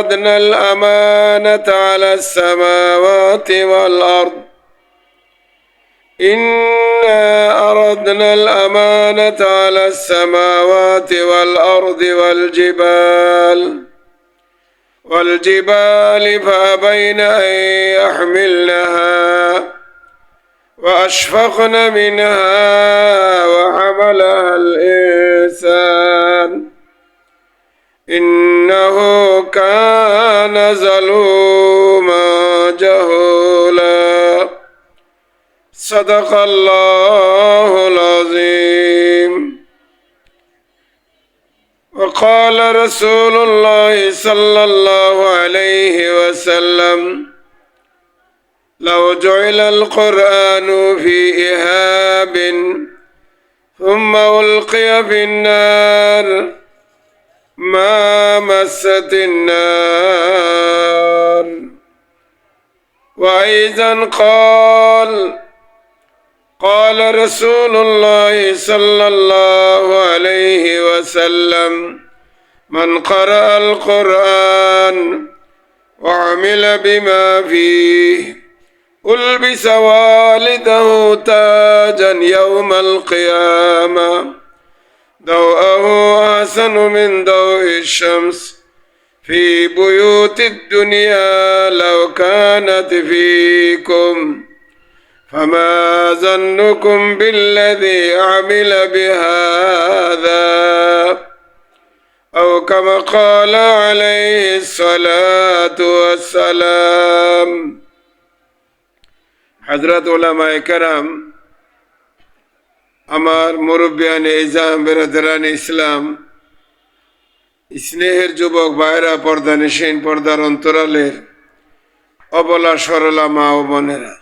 أردنا الأمانة على السماوات والأرض. إنا أردنا الأمانة على السماوات والأرض والجبال. والجبال فأبين أن يحملنها وأشفقن منها وحملها الإنسان. صدق الله العظيم. وقال رسول الله صلى الله عليه وسلم لو جعل القرآن في إهاب ثم ألقي في النار ما مست النار. وأيضا قال قال رسول الله صلى الله عليه وسلم من قرأ القرآن وعمل بما فيه ألبس والده تاجا يوم القيامة ضوءه أحسن من ضوء الشمس في بيوت الدنيا لو كانت فيكم. فما ظنكم بالذي عمل بهذا أو كما قال عليه الصلاة والسلام حضرت علماء کرام আমার মুরব্বিয়ান ইজাম বেরাদান ইসলাম স্নেহের যুবক ভাইরা পর্দা নিশীন পর্দার অন্তরালের অবলা সরলা মা ও বোনেরা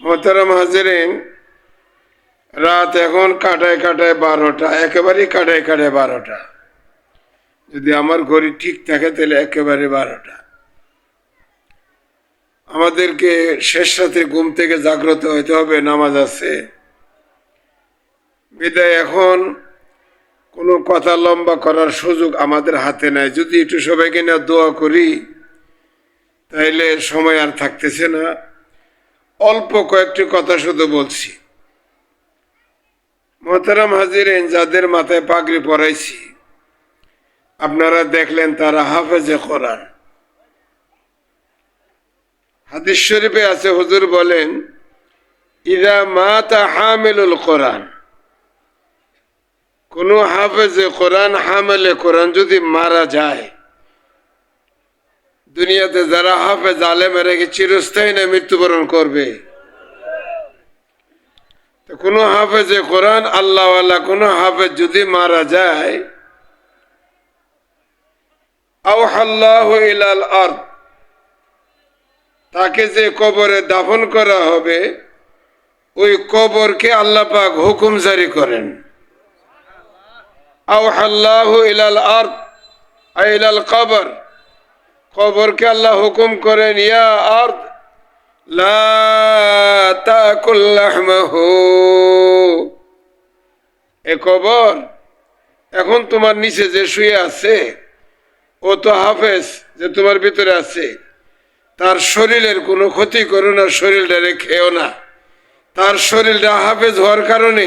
মোহতারাম হাজিরেন, রাত এখন কাটায় কাটায় বারোটা, একেবারেই কাটায় কাটায় বারোটা। যদি আমার ঘড়ি ঠিক থাকে তাহলে একেবারে বারোটা। আমাদেরকে শেষ রাতে ঘুম থেকে জাগ্রত হইতে হবে, নামাজ আছে। বিদায় এখন কোনো কথা লম্বা করার সুযোগ আমাদের হাতে নাই। যদি একটু সবাইকে না দোয়া করি, তাইলে সময় আর থাকতেছে না। অল্প কয়েকটি কথা শুধু বলছি। মোহতারাম হাজিরেন যাদের মাথায় পাগড়ি পরাইছি। আপনারা দেখলেন তারা হাফেজে কোরআন। হাদিস শরীফে আছে, হুজুর বলেন, ইদা মাতা হামিলুল কোরআন। কোন হাফেজে কোরআন হামেলে কোরআন যদি মারা যায় দুনিয়াতে যারা হাফেজ আলেমে রেখে চিরস্থায়ী না মৃত্যুবরণ করবে? কোন হাফেজে কোরআন আল্লাহ আল্লাহ কোন হাফেজ যদি মারা যায় তাকে যে কবরে দাফন করা হবে, ওই কবরকে আল্লাহ পাক হুকুম জারি করেন। আল্লাহ ইলাল আর্থ ইলাল কবর। কবরকে আল্লাহ হুকুম করেন, ইয়া লাহমাহু। এ কবর এখন তোমার নিচে যে শুয়ে আছে, ও তো হাফেজ যে তোমার ভিতরে আছে, তার শরীরের কোনো ক্ষতি করো না, শরীরটা রেখেও না। তার শরীরটা হাফেজ হওয়ার কারণে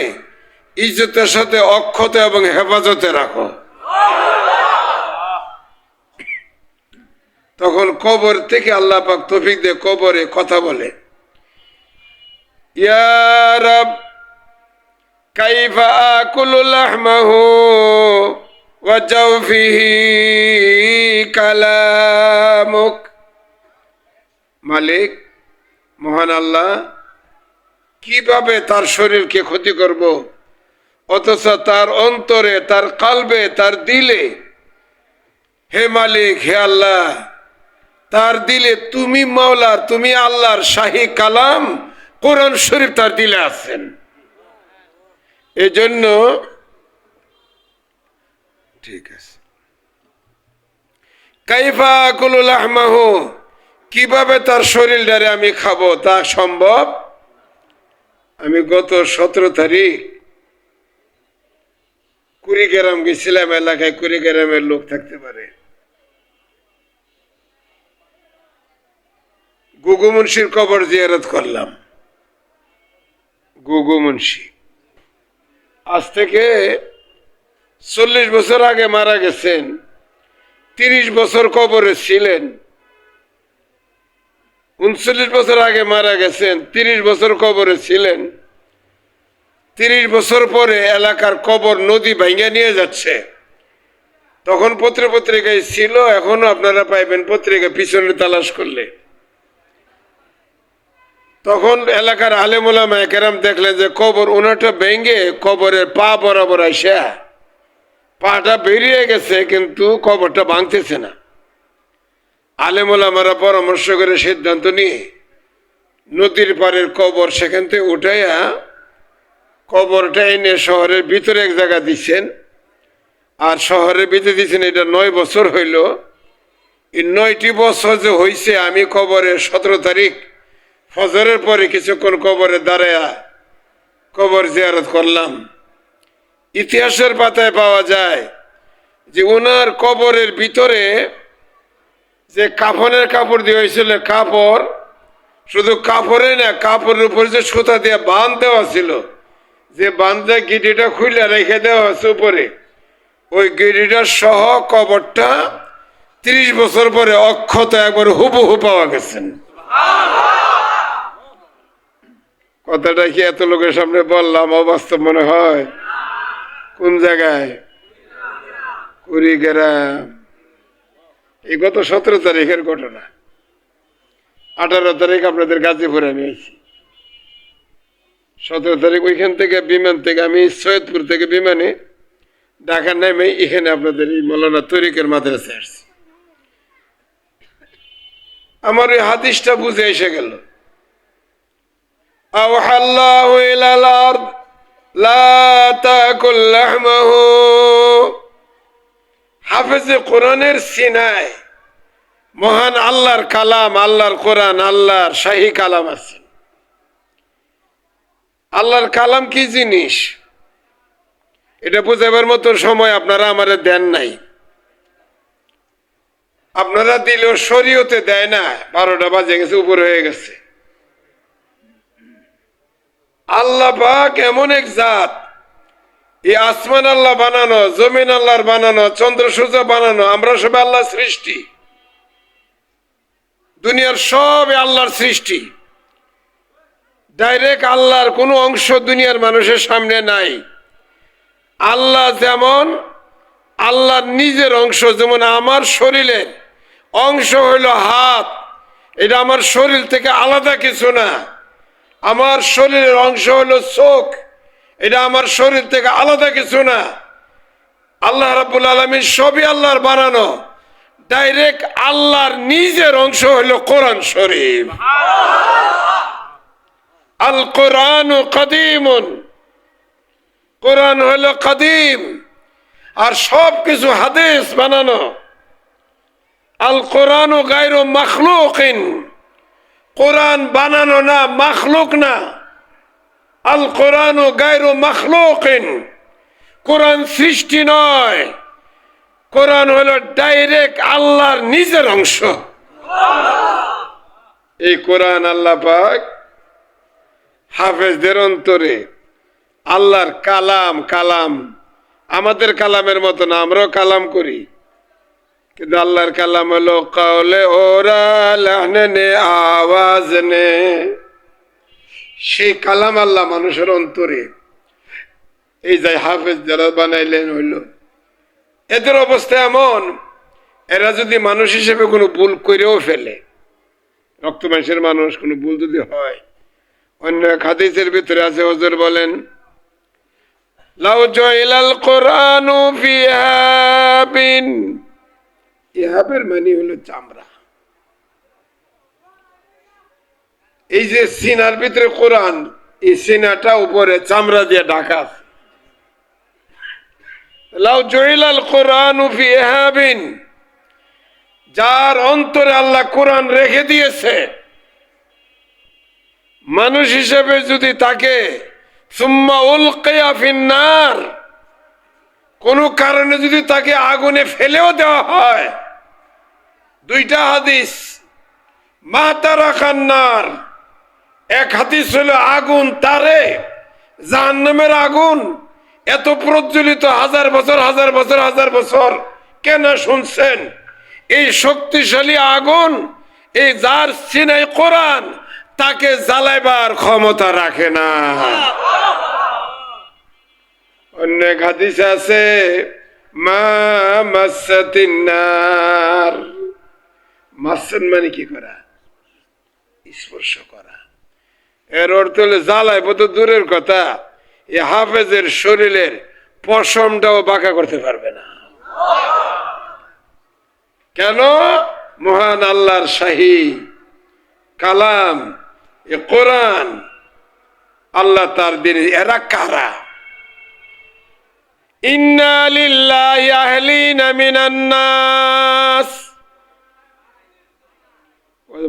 ইজ্জতের সাথে অক্ষত এবং হেফাজতে রাখো। তখন কবর থেকে আল্লাহ পাক তফিক দিয়ে কবরে কথা বলে। কালামুক। মালিক, মহান আল্লাহ, কীভাবে তার শরীরকে ক্ষতি করব? অথচ তার অন্তরে, তার কালবে, তার দিলে, হে মালিক, হে আল্লাহ তার দিলে তুমি মাওলার তুমি আল্লাহর শাহী কালাম, কোরআন শরীফ তার দিলে আছেন। এজন্য ঠিক আছে। কাইফা কুলুল আহমাহু কীভাবে তার শরীরটারে আমি খাব তা সম্ভব? আমি গত সতেরো তারিখ কুড়িগ্রাম গেছিলাম, এলাকায় কুড়িগ্রামের লোক থাকতে পারে। গুগু মুন্সির কবর জিয়ারত করলাম। গুগু মুন্সি। আজ থেকে চল্লিশ বছর আগে মারা গেছেন, তিরিশ বছর কবরে ছিলেন, উনচল্লিশ বছর আগে মারা গেছেন, তিরিশ বছর কবরে ছিলেন, তিরিশ বছর পরে এলাকার কবর নদী ভাঙ্গা নিয়ে যাচ্ছে। তখন পত্র পত্রিকায় ছিল, এখনও আপনারা পাইবেন পত্রিকা, পিছনে তালাশ করলে। তখন এলাকার আলেমুলামা কেরাম দেখলেন যে কবর ওনাটা ভেঙ্গে কবরের পা বরাবর আসা পাটা বেরিয়ে গেছে, কিন্তু কবরটা ভাঙতেছে না। আলেমুলামারা পরামর্শ করে সিদ্ধান্ত নিয়ে নদীর পাড়ের কবর সেখান থেকে উঠাইয়া কবরটা এনে শহরের ভিতরে এক জায়গা দিচ্ছেন। আর শহরের ভিতরে দিচ্ছেন, এটা নয় বছর হইল। এই নয়টি বছর যে হইছে, আমি কবরের সতেরো তারিখ ফজরের পরে কিছুক্ষণ কবরে দাঁড়ায়া কবর জিয়ারত করলাম। ইতিহাসের পাতায় পাওয়া যায় যে ওনার কবরের ভিতরে যে কাফনের কাপড় দিয়ে হয়েছিল কাপড়, শুধু কাপড়ে না, কাপড়ের উপর যে সুতা দিয়ে বাঁধ দেওয়া ছিল, যে বান্ধে গিটিটা খুলে রেখে দেওয়া হয়েছে উপরে, ওই গিটিটার সহ কবরটা তিরিশ বছর পরে অক্ষত একবার হুবহু পাওয়া গেছেন। কথাটা কি এত লোকের সামনে বললাম? অবাস্তব মনে হয়? কোন জায়গায়? এই গত সতেরো তারিখের ঘটনা। আঠারো তারিখ আপনাদের গাজীপুরে আমি আইছি সতেরো তারিখ ওইখান থেকে বিমান থেকে, আমি সৈয়দপুর থেকে বিমানে ঢাকার নামে এখানে আপনাদের এই মৌলানা তরিকের মাদ্রাসায় আসছি। আমার ওই হাদিসটা বুঝে এসে গেল। أوحى الله إلى الأرض لا تأكل لحمه হাফেজে কোরআনের সিনায় মহান আল্লাহর কালাম আল্লাহর কোরআন আল্লাহর শাহী কালাম আছে আল্লাহর কালাম কি জিনিস এটা বুঝাবার মতো সময় আপনারা আমারে দেন নাই আপনারা দিলেও শরীয়তে দেয় না বারোটা বাজে গেছে উপরে হয়ে গেছে আল্লাহ পাক এমন এক জাত। এই আসমান আল্লাহ বানানো, জমিন আল্লাহর বানানো, চন্দ্র সূর্য বানানো, আমরা সব আল্লাহ সৃষ্টি। দুনিয়ার সব আল্লাহর সৃষ্টি। ডাইরেক্ট আল্লাহর কোনো অংশ দুনিয়ার মানুষের সামনে নাই। আল্লাহ যেমন, আল্লাহর নিজের অংশ, যেমন আমার শরীরের অংশ হইল হাত, এটা আমার শরীর থেকে আলাদা কিছু না। আমার শরীরের অংশ হলো চোখ। এটা আমার শরীর থেকে আলাদা কিছু না। আল্লাহ রাবুল আলমী সবই আল্লাহর বানানো। ডাইরেক্ট আল্লাহর নিজের অংশ হলো কোরআন শরীফ। আল কোরআন কদিমুন। কোরআন হলো কদিম। আর সব কিছু হাদিস বানানো। আল কোরআন গাইর মখলুকিন। কোরআন বানানো না, মখলুক না। আল কোরআন ও গাইর মখলুকিন। কোরআন সৃষ্টি নয়। কোরআন হলো ডাইরেক্ট আল্লাহর নিজের অংশ। এই কোরআন আল্লাহ পাক হাফেজদের অন্তরে আল্লাহর কালাম কালাম। আমাদের কালামের মতো না আমরাও কালাম করি। কিন্তু আল্লাহর কালাম হলো কাউলে ওরা নে, আওয়াজ নে। সেই কালাম আল্লাহ মানুষের অন্তরে। এই যাই হাফেজ যারা বানাইলেন হইল। এদের অবস্থা এমন, এরা যদি মানুষ হিসেবে কোনো ভুল করেও ফেলে, রক্ত মাংসের মানুষ কোনো ভুল যদি হয়, অন্য খাদিসের ভিতরে আছে, হজর বলেন, লাউ জয়লাল কোরআনু ইহাবের মানে হলো চামড়া। এই যে সিনার ভিতরে কোরআন, এই সিনাটা উপরে চামড়া দিয়ে ঢাকা যার অন্তরে আল্লাহ কোরআন রেখে দিয়েছে। মানুষ হিসেবে যদি তাকে, সুম্মা উল কেয়া কোনো কারণে যদি তাকে আগুনে ফেলেও দেওয়া হয়, দুইটা হাদিস। মাতারা কান্নার এক হাদিস হলো, আগুন তারে, জাহান্নামের আগুন। এত প্রজ্বলিত হাজার বছর হাজার বছর হাজার বছর কেন শুনছেন? এই শক্তিশালী আগুন, এই যার সিনাই কোরআন, তাকে জ্বালাইবার ক্ষমতা রাখে না। অন্য হাদিসে আছে, মা মাসান মানে কি করা? স্পর্শ করা। এর অর্থ হলে জ্বালায় তো দূরের কথা, এ হাফেজের শরীরের পশমটাও বাঁকা করতে পারবে না। কেন? মহান আল্লাহর শাহী কালাম, এ কোরআন, আল্লাহ তার দিন এরা কারা?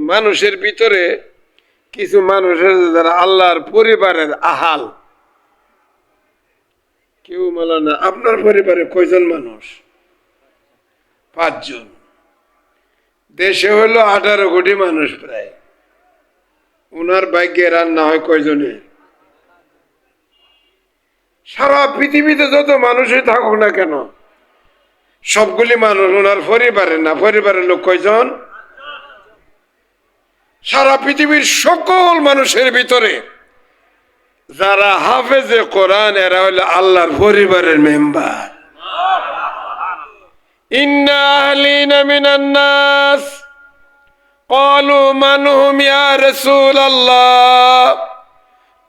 মানুষের ভিতরে কিছু মানুষের যারা আল্লাহর পরিবারের আহাল। কেউ মালা না, আপনার পরিবারে কয়জন মানুষ? পাঁচজন। দেশে হলো আঠারো কোটি মানুষ প্রায়। ওনার ভাগ্যে রান্না হয় কয়জনে সারা পৃথিবীতে যত মানুষই থাকুক না কেন সবগুলি মানুষ ওনার পরিবারের না পরিবারের লোক কয়জন সারা পৃথিবীর সকল মানুষের ভিতরে যারা হাফেজে কোরআন এরা হলো আল্লাহর পরিবারের মেম্বার ইন্না আহলিনা মিনান নাস قالوا من هم يا رسول الله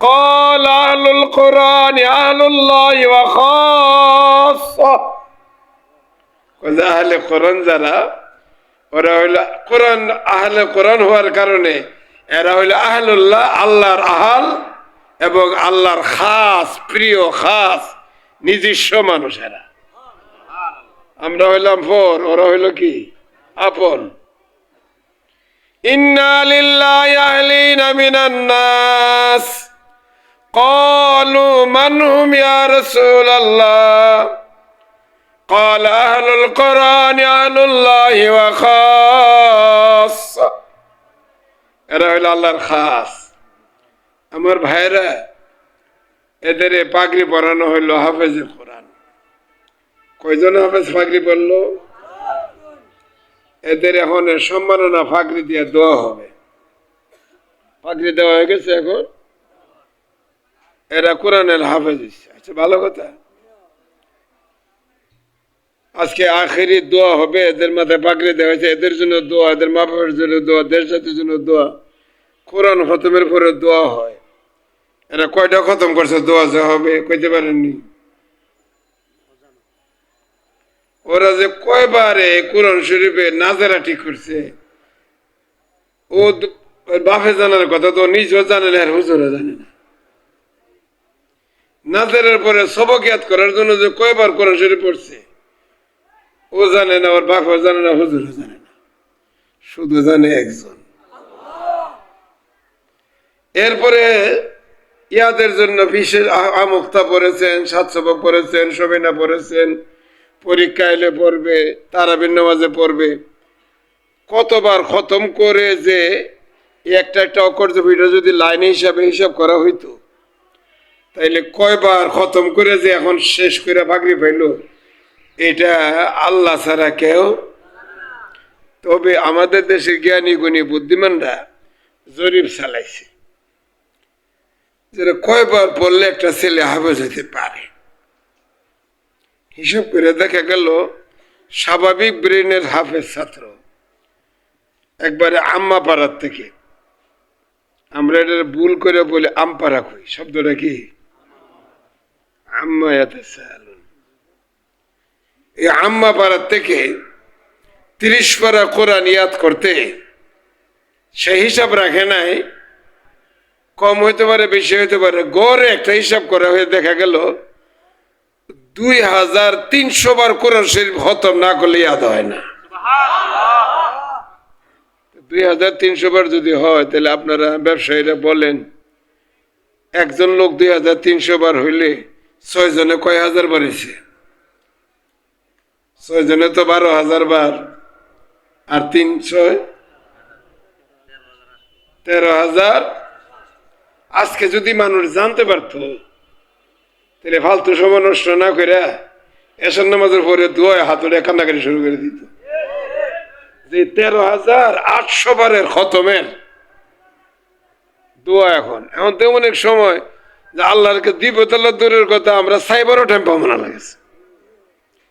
قال أهل القرآن أهل الله وخاصة أهل القرآن যারা ওরা হইল কোরআন আহলে কোরআন হওয়ার কারণে এরা হইল আহলুল্লাহ আল্লাহর আহাল এবং আল্লাহর খাস প্রিয় খাস নিজস্ব মানুষেরা আমরা হইলাম ফোর ওরা হইল কি আপন ইন্না লিল্লাহি আহলিনা মিনান নাস قالوا من هم يا رسول الله قال أهل القرآن أهل الله وخاصة এরা হইল আল্লাহর খাস আমার ভাইরা এদের এ পাগড়ি পরানো হইল হাফেজের কোরআন কয়জন হাফেজ পাগড়ি পরলো এদের এখন সম্মাননা ফাগড়ি দিয়ে দেওয়া হবে ফাগড়ি দেওয়া হয়ে গেছে এখন এরা কোরআনের হাফেজ। আচ্ছা ভালো কথা। আজকে আখেরি দোয়া হবে, এদের মাথায় পাগড়ি দেওয়া হয়েছে। এদের জন্য দোয়া, এদের মা বাবার জন্য দোয়া দেশ জাতির জন্য দোয়া। কোরআন খতমের পরে দোয়া হয়। এরা কয়টা খতম করছে? দোয়া যে হবে, কইতে পারেননি? ওরা যে কয়বারে কোরআন শরীফে নাজারা ঠিক করছে। ও বাপে জানার কথা তো নিজেও জানে না, আর হুজুরও জানে না। নাজারের পরে সবক ইয়াদ করার জন্য যে কয়বার কোরআন শরীফ পড়ছে? ও জানে না, ওর বাপও জানে না হুজুরও জানে না। শুধু জানে একজন। এরপরে ইয়াদের জন্য বিশেষ আমুক্তা পড়েছেন সাতসবক পড়েছেন সবিনা পড়েছেন, পরীক্ষা এলে পড়বে তারাবিন নামাজে পড়বে। কতবার খতম করে যে একটা একটা অকর্য ভিডিও যদি লাইন হিসাবে হিসাব করা হইতো? তাইলে কয়বার খতম করে যে এখন শেষ করে বাগরি পাইল এটা আল্লাহ ছাড়া কেউ তবে আমাদের দেশের জ্ঞানী, গুণী, বুদ্ধিমানরা জরিপ চালাইছে যেটা কয়বার পড়লে একটা ছেলে হাফেজ হইতে পারে। হিসাব করে দেখা গেল, স্বাভাবিক ব্রেনের হাফেজ ছাত্র একবারে আম্মা পাড়ার থেকে। আমরা এটা ভুল করে বলে আমপাড়া কই? শব্দটা কি? আম্মা। এই আম্মা পাড়ার থেকে তিরিশ পারা কোরআন ইয়াদ করতে সে হিসাব রাখে নাই। কম হইতে পারে, বেশি হইতে পারে। গড়ে একটা হিসাব করা হয়ে দেখা গেল দুই হাজার তিনশো বার কোরআন শরীফ খতম না করলে ইয়াদ হয় না। দুই হাজার তিনশো বার যদি হয়, তাহলে আপনারা ব্যবসায়ীরা বলেন, একজন লোক দুই হাজার তিনশো বার হইলে ছয় জনে কয় হাজার বাড়িছে ছয় জনে তো বারো হাজার বার। আর তিন ছয়? তেরো হাজার। আজকে যদি মানুষ জানতে পারতো, তাহলে ফালতু সময় নষ্ট না করে এসন নামাজের পরে দোয়া হাতুড়ে কান্নাকারি শুরু করে দিত। যে তেরো হাজার আটশো বারের খতমের দোয়া এখন। এখন তো অনেক সময় যে আল্লাহরকে দিব তাল্লাহ দূরের কথা, আমরা সাইবারও টাইম পাবো না লাগেছে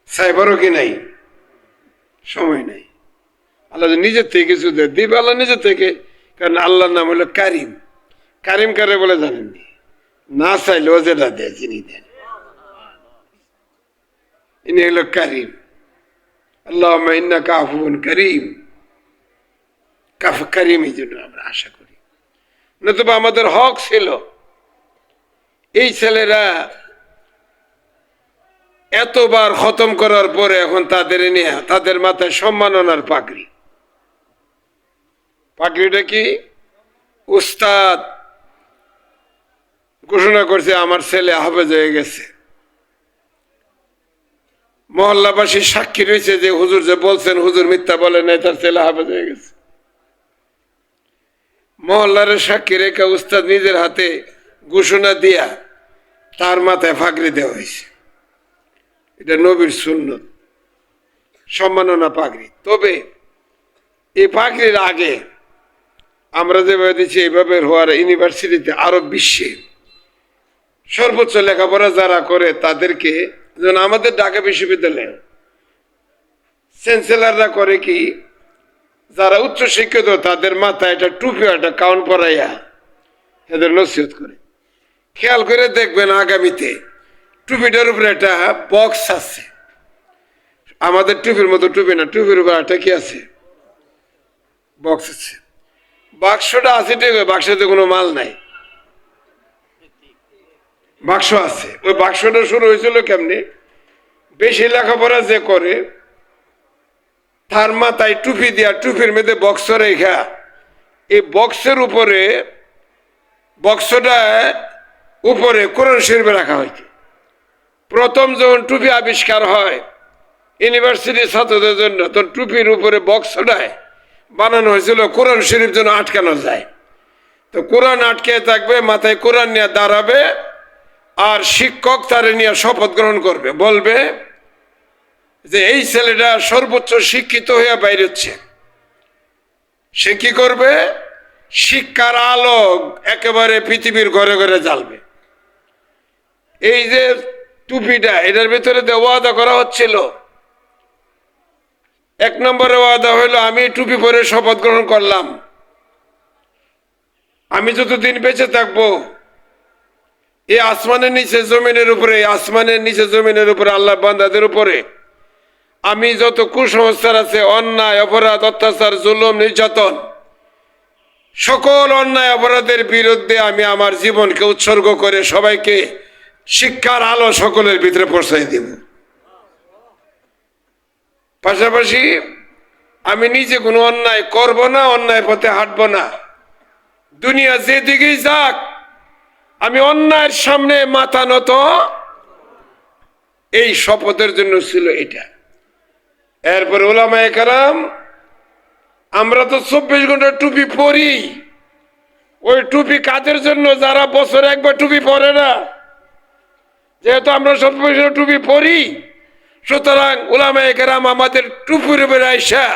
সাইবারও কি নাই? সময় নাই। আল্লাহ নিজের থেকে কিছু দেয় আল্লাহ নিজের থেকে, কারণ আল্লাহর নাম হলো কারিম। কারিম কারে বলে জানেননি না? চাইলেও যেটা দেয়, যিনি দেন। ইনি হলো কারিম। আল্লাহ ইন্না কাফুন করিম। কাফ করিম এই জন্য আমরা আশা করি। নতুবা আমাদের হক ছিল। এই ছেলেরা এতবার খতম করার পরে এখন তাদের নিয়ে, তাদের মাথায় সম্মাননার পাগড়ি। পাগড়িটা কি? উস্তাদ ঘোষণা করছে, আমার ছেলে হাফেজ হয়ে গেছে। মহল্লাবাসী সাক্ষী রয়েছে যে হুজুর যে বলছেন, হুজুর মিথ্যা বলে নাই, তার ছেলে হাফেজ হয়ে গেছে। মহল্লার সাক্ষী রেখা উস্তাদ নিজের হাতে ঘোষণা দিয়া তার মাথায় ফাঁকরি দেওয়া হয়েছে। এটা নবীর সুন্নত। সম্মাননা পাগড়ি তবে এই পাগড়ির আগে আমরা যেভাবে দিচ্ছি এইভাবে হওয়ার ইউনিভার্সিটিতে আরও বিশ্বে সর্বোচ্চ লেখাপড়া যারা করে, তাদেরকে যেমন আমাদের ঢাকা বিশ্ববিদ্যালয়ে চ্যান্সেলাররা করে কি, যারা উচ্চ শিক্ষিত তাদের মাথায় একটা টুপি, একটা কাউন্ট পরাইয়া এদের নসিহত করে। খেয়াল করে দেখবেন আগামীতে টুপিটার উপরে একটা বক্স আছে। আমাদের টুপির মতো টুপি না, টুপির উপর একটা কি আছে? বক্স আছে। বাক্সটা আছে ঠিক বাক্সতে কোনো মাল নাই। বাক্স আছে। ওই বাক্সটা শুরু হয়েছিল কেমনি? বেশি লেখাপড়া যে করে, তার মাথায় টুপি দিয়া টুপির মধ্যে বক্স রেখা। এই বক্সের উপরে বক্সটা উপরে কোরআন শরীফে রাখা হয়েছে। প্রথম যখন টুপি আবিষ্কার হয়, ইউনিভার্সিটির ছাত্রদের জন্য, তখন টুপির উপরে বক্সটায় বানানো হয়েছিল, কোরআন শরীফ যেন আটকানো যায়। তো কোরআন আটকে থাকবে, মাথায় কোরআন নিয়ে দাঁড়াবে, আর শিক্ষক তারে নিয়ে শপথ গ্রহণ করবে। বলবে যে, এই ছেলেটা সর্বোচ্চ শিক্ষিত হয়ে বাইরেছে। সে কি করবে? শিক্ষার আলো একেবারে পৃথিবীর ঘরে ঘরে জ্বালবে। এই যে টুপিটা, এটার ভিতরে ওয়াদা করা হচ্ছিল, এক নম্বরে ওয়াদা হইল, আমি টুপি পরে শপথ গ্রহণ করলাম। আমি যতদিন বেঁচে থাকব, এই আসমানের নিচে, জমিনের উপরে আসমানের নিচে, জমিনের উপরে, আল্লাহ বান্দাদের উপরে, আমি যত কুসংস্কার আছে, অন্যায়, অপরাধ, অত্যাচার, জুলুম, নির্যাতন, সকল অন্যায়, অপরাধের বিরুদ্ধে আমি আমার জীবনকে উৎসর্গ করে সবাইকে শিক্ষার আলো সকলের ভিতরে পৌঁছাই দিব। পাশাপাশি আমি নিজে কোনো অন্যায় করব না, অন্যায় পথে হাঁটবো না। দুনিয়া যেদিকেই যাক, আমি অন্যায়ের সামনে মাথা নত। এই শপথের জন্য ছিল এটা। এরপরে ওলামায় কারাম, আমরা তো চব্বিশ ঘণ্টা টুপি পরি। ওই টুপি কাজের জন্য? যারা বছরে একবার টুপি পরে না। যেহেতু আমরা চব্বিশ টুপি পরি, সুতরাং ওলামায় কারাম আমাদের টুপির আইসা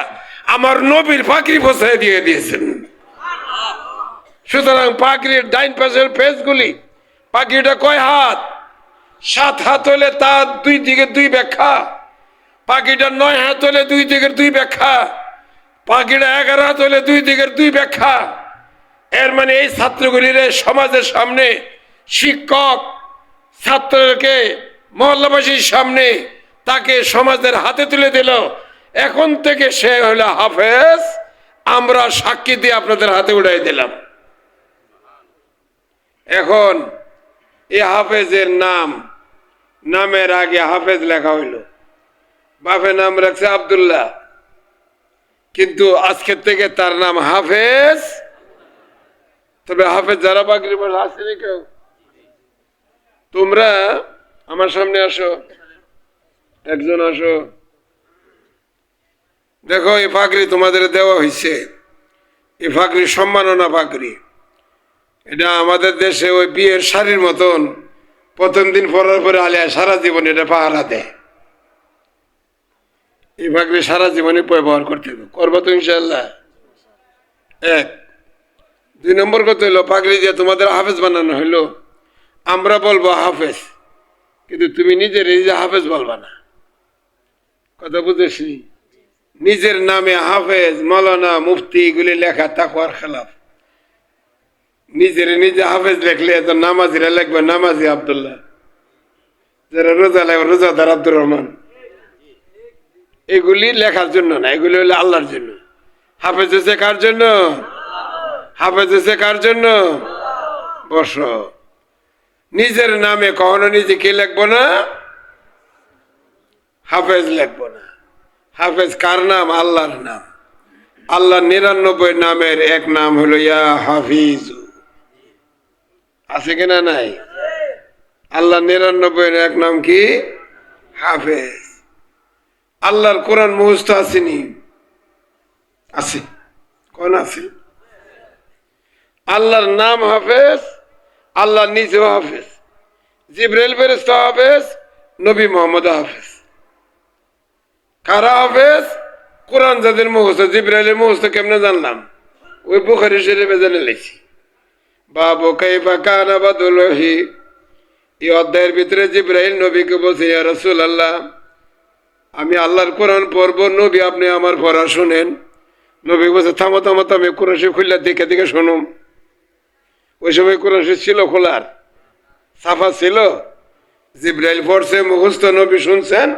আমার নবীর ফাঁকরি বসায় দিয়ে দিয়েছেন। সুতরাং পাখির ডাইন পাশের পেজগুলি পাখিটা কয় হাত? সাত হাত হলে তার দুই দিকে দুই ব্যাখ্যা পাখিটা নয় হাত হলে দুই দিকের দুই ব্যাখ্যা পাখিটা এগারো হাত হলে দুই দিকের দুই ব্যাখ্যা। এর মানে এই ছাত্রগুলির সমাজের সামনে শিক্ষক ছাত্রকে মহল্লাবাসীর সামনে তাকে সমাজের হাতে তুলে দিল। এখন থেকে সে হলো হাফেজ। আমরা সাক্ষী দিয়ে আপনাদের হাতে উড়াই দিলাম। এখন এই হাফেজের নাম, নামের আগে হাফেজ লেখা হইল। বাপের নাম রাখছে আব্দুল্লাহ। কিন্তু আজকের থেকে তার নাম হাফেজ। তবে হাফেজ যারা বাকরি বলে, আসেনি কেউ? তোমরা আমার সামনে আসো, একজন আসো। দেখো, এই ফাকরি তোমাদের দেওয়া হয়েছে এই ফাকরি সম্মাননা ফাকরি। এটা আমাদের দেশে ওই বিয়ের শাড়ির মতন, প্রথম দিন পরার পরে আলিয়া সারা জীবন এটা পাহারা দেয়। এই ফাকরি সারা জীবনে ব্যবহার করতে হবে। করব তো ইনশাল্লাহ এক। দুই নম্বর কত হইল পাগড়ি দিয়ে তোমাদের হাফেজ বানানো হইল আমরা বলব হাফেজ, কিন্তু তুমি নিজের নিজে হাফেজ বলবা না। কথা বুঝেছি নিজের নামে হাফেজ, মৌলানা, মুফতি, এগুলি লেখা তাকুয়ার খেলাফ। নিজের নিজে হাফেজ লেখলে এত নামাজিরা লিখবে, নামাজি আবদুল্লাহ। যারা রোজা লাগবে রোজাদার আব্দুর রহমান। এগুলি লেখার জন্য না, এগুলি হলো আল্লাহর জন্য। হাফেজ হচ্ছে কার জন্য? হাফেজ হচ্ছে কার জন্য? বস নিজের নামে কখনো নিজে কি লিখব না? হাফেজ লিখব না। হাফেজ কার নাম? আল্লাহর নাম। আল্লাহ নিরানব্বই নামের এক নাম হলো ইয়া হাফিজ। আছে কিনা নাই? আল্লাহ নিরানব্বই এক নাম কি? হাফেজ। আল্লাহর কোরআন মুহস্ত আসেনি আছে। কোন আছে? আল্লাহর নাম হাফেজ? আল্লাহ নিজেও হাফেজ। জিব্রাইল ফেরেস্তা হাফেজ, নবী মোহাম্মদ হাফেজ। কারা হাফেজ? কোরআন যাদের মুখস্থ, জিব্রাইলের মুখস্থ কেমনে জানলাম? ওই বুখারি শরীফে জেনে লেছি বাবু কাইফা কানা বাদুলহি এই অধ্যায়ের ভিতরে জিব্রাইল নবীকে বলছে, ইয়া রাসূল আল্লাহ আমি আল্লাহর কোরআন পড়ব, নবী আপনি আমার পড়া শুনেন। নবী বলছে, থামো থামো থামো কোরআন শরীফ খুললে দেখে দেখে শুনুম। ওই সময় কোরআন ছিল খোলার, সাফা ছিল। জিব্রাইল পড়ছে, মুখস্থ, নবী শুনছেন?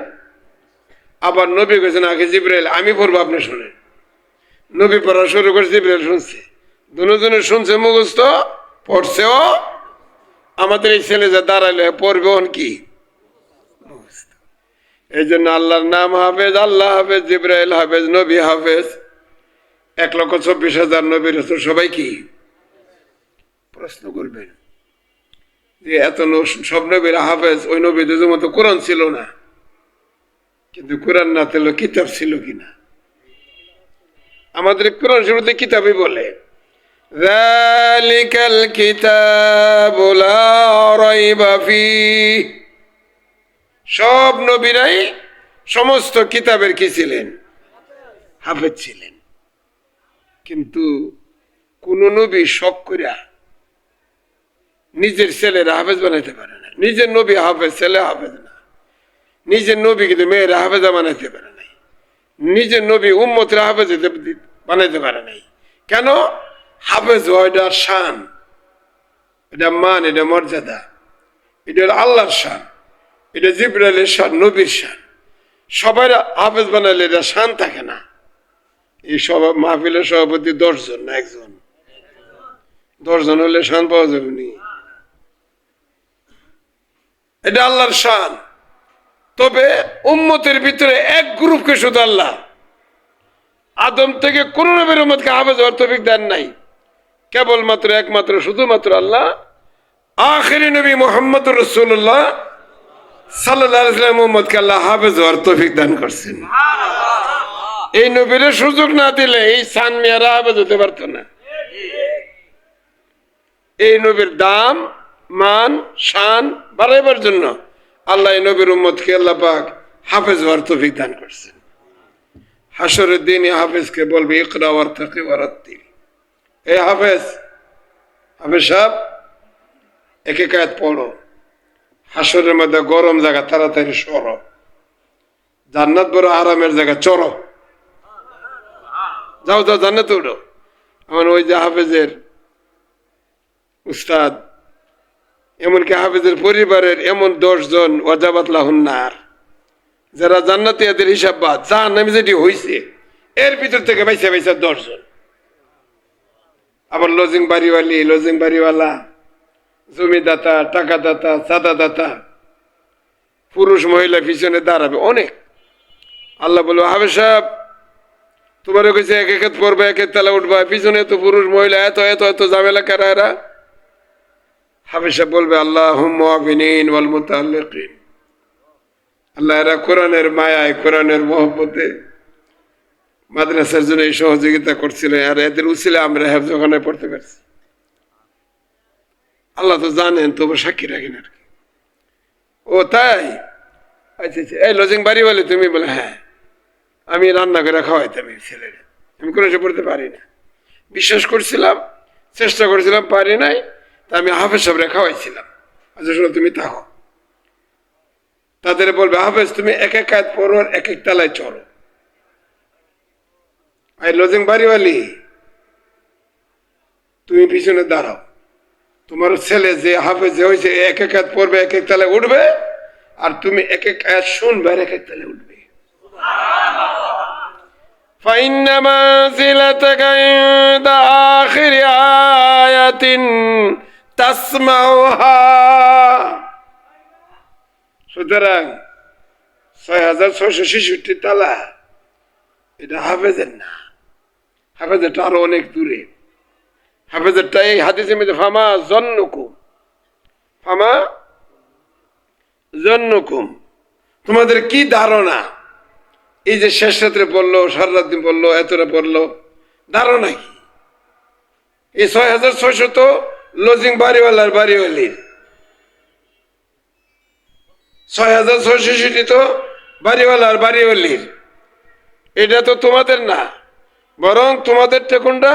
আবার নবী গেছেন আগে জিব্রাইল, আমি পড়ব, আপনি শুনেন। নবী পড়া শুরু করে জিব্রাইল শুনছে। দুজনে শুনছে, মুখস্থ, পড়ছেও। আমাদের এই ছেলে যা দাঁড়াইলে পড়বে অন কি? এই জন্য আল্লাহর নাম হাফেজ, আল্লাহ হাফেজ, জিব্রাইল হাফেজ, নবী হাফেজ। এক লক্ষ চব্বিশ হাজার নবী রসুল সবাই কি? প্রশ্ন করবেন যে এত ন- সব নবীর হাফেজ ওই নবীদের মতো কোরআন ছিল না কিন্তু কোরআন না তেল কিতাব ছিল কিনা আমাদের কোরআন শুরুতে কিতাবই বলে ذلك الكتاب لا ريب فيه সব নবীরাই সমস্ত কিতাবের কি ছিলেন হাফেজ ছিলেন কিন্তু কোন নবী শখ করিয়া নিজের ছেলেরা হাফেজ বানাইতে পারে না। নিজের নবী হাফেজ, ছেলে হাফেজ না। নিজের নবী কিন্তু মেয়েরা হাফেজা বানাইতে পারে নাই। নিজের নবী উম্মতরা হাফেজ বানাইতে পারে নাই। কেন? হাফেজ এটা শান। এটা মান, এটা মর্যাদা। এটা আল্লাহর শান। এটা জিব্রাইলের শান, নবীর শান। সবাই হাফেজ বানাইলে এটা শান থাকে না। এই সব মাহফিলের সভাপতি দশজন না একজন? দশজন হলে শান পাওয়া যাবে নি। এটা আল্লাহর শান। তবে উম্মতের ভিতরে এক গ্রুপকে শুধু আল্লাহ। আদম থেকে কোন নবীর উম্মতকে হাফেজ হওয়ার তৌফিক দেন নাই। কেবলমাত্র, একমাত্র, শুধুমাত্র আল্লাহ। আখেরি নবী মোহাম্মদ রসুল্লাহ সাল্লাহ মান, শান বাড়াইবার জন্য আল্লাহ নবীর উম্মতকে আল্লাহ পাক হাফেজ হওয়ার তৌফিক দান করছেন। হাসরের দিন হাফেজকে বলবে, ইকরা ওয়ার থাকে ওয়ারাত্তিল এই হাফেজ হাফেজ সাহেব, এক এক পড়ো। হাসরের মধ্যে গরম জায়গা, তাড়াতাড়ি সর। জান্নাত বড় আরামের জায়গা, চড়ো। যাও যাও, জান্নাতে উঠো। আমার ওই যে হাফেজের উস্তাদ এমনকি হাফেজের পরিবারের এমন দশজন ওয়াজাবাত লাহুন্নার যারা জান্নাতি এদের হিসাব বাদ যার নামে যেটি হয়েছে এর ভিতর থেকে বাইসা বাইসা দশজন। আবার লজিং বাড়িওয়ালি, লজিং বাড়িওয়ালা, জমিদাতা টাকা দাতা চাঁদা দাতা পুরুষ মহিলা পিছনে দাঁড়াবে, অনেক। আল্লাহ বলব হাবে সাহেব তোমার কাছে এক একেত পড়বে এক এক তালা উঠবা, পিছনে তো পুরুষ মহিলা, এত এত এত ঝামেলা কারা এরা? সাহেব বলবে আল্লাহ হুমিন আল্লাহ এরা কোরআনের মায়ায়, কোরআনের মহব্বতে মাদ্রাসার জন্য এই সহযোগিতা করছিলেন আর এদের উচিলে আমরা হেফজখানে পড়তে পারছি। আল্লাহ তো জানেন, তবু সাক্ষী রাখেন আর কি। ও তাই? আচ্ছা আচ্ছা এই লজিং বাড়ি বলে, তুমি বলে হ্যাঁ আমি রান্না করে খাওয়াইতাম এই ছেলেরা। আমি কোনো পড়তে পারি না। বিশ্বাস করছিলাম, চেষ্টা করছিলাম, পারি নাই। তা আমি হাফেজ সাহেবরে খাওয়াইছিলাম আচ্ছা শোনো তুমি থাকো তাদের বলবে হাফেজ তুমি এক এক কাজ পড়ো আর এক এক তালায় চলো আর লজিং বাড়িওয়ালি তুমি পিছনে দাঁড়াও তোমার ছেলে যে হাফেজ যে হয়েছে এক এক হাত পড়বে এক এক তালে উঠবে আর তুমি এক এক আয়াত শুনবে আর এক এক তালে উঠবে فإن منزلتك عند آخر آية تسمعها সুতরাং ছয় হাজার ছয়শো ছেষট্টি তালা, এটা হাফেজের না। হাফেজেরটা আরও অনেক দূরে। হাফেজেরটা এই হাদিসে মধ্যে, ফামা জন্নকুম। ফামা জন্নকুম। তোমাদের কি ধারণা? এই যে শেষ রাত্রে পড়ল, সারা রাত পড়ল, এতটা পড়ল, ধারণা কি? এই ছয় হাজার ছয়শো তো লজিং বাড়িওয়ালার বাড়িওয়ালির ছয় হাজার ছয়শো সেটি তো বাড়িওয়ালার বাড়িওয়ালির এটা তো তোমাদের না, বরং তোমাদের টেকুনটা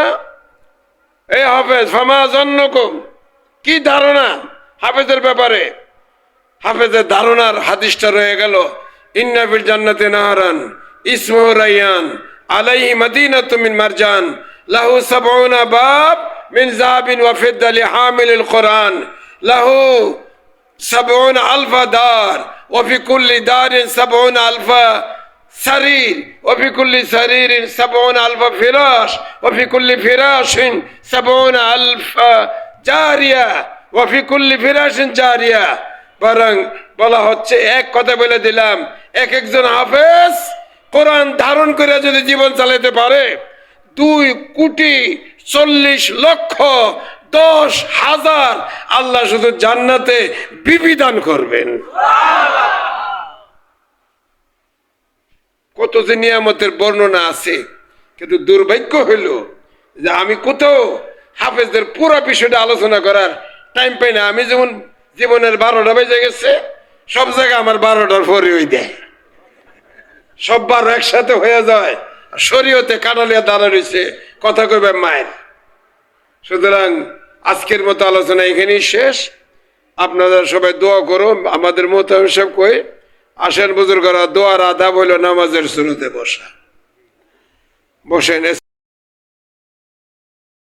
এই হাফেজ, ফামা জন্নকম কি ধারণা হাফেজের ব্যাপারে? হাফেজের ধারণার হাদিসটা রয়ে গেল ইন্নাফিল জান্নাতে নাহারান ইসমহ রাইয়ান আলাইহি মাদিনাতু মিন মারজান, লাহু সাবউনা বাব মিন যাহাবিন ওয়া ফিদ্দা লিহামিলিল কোরআন লাহু সাবউন আলফা দার ওয়া ফি কুল্লি দারিন সাবউন আলফা سرير وفي كل سرير سبعون ألف فراش وفي كل فراش سبعون ألف جارية وفي كل فراش جارية বরং বলা হচ্ছে এক কথা বলে দিলাম এক একজন হাফেজ কোরআন ধারণ করে যদি জীবন চালাতে পারে দুই কোটি চল্লিশ লক্ষ দশ হাজার আল্লাহ শুধু জান্নাতে বিবিধান করবেন। কত যে নিয়ামতের বর্ণনা আছে, কিন্তু দুর্ভাগ্য হইল যে আমি কোথাও হাফেজদের পুরো বিষয়টা আলোচনা করার টাইম পাই না। আমি যেমন জীবনের বারোটা বেজে গেছে, সব জায়গায় আমার বারোটার পরে ওই দেয়। সব বারো একসাথে হয়ে যায়। শরীয়তে কাটালিয়া দাঁড়া রয়েছে। কথা কইবে মায়ের। সুতরাং আজকের মতো আলোচনা এখানেই শেষ। আপনারা সবাই দোয়া করো, আমাদের মতো সব কই, আসেন বুজুর্গরা, দোয়ার আদাব হইল নামাজের শুরুতে বসা। বসেন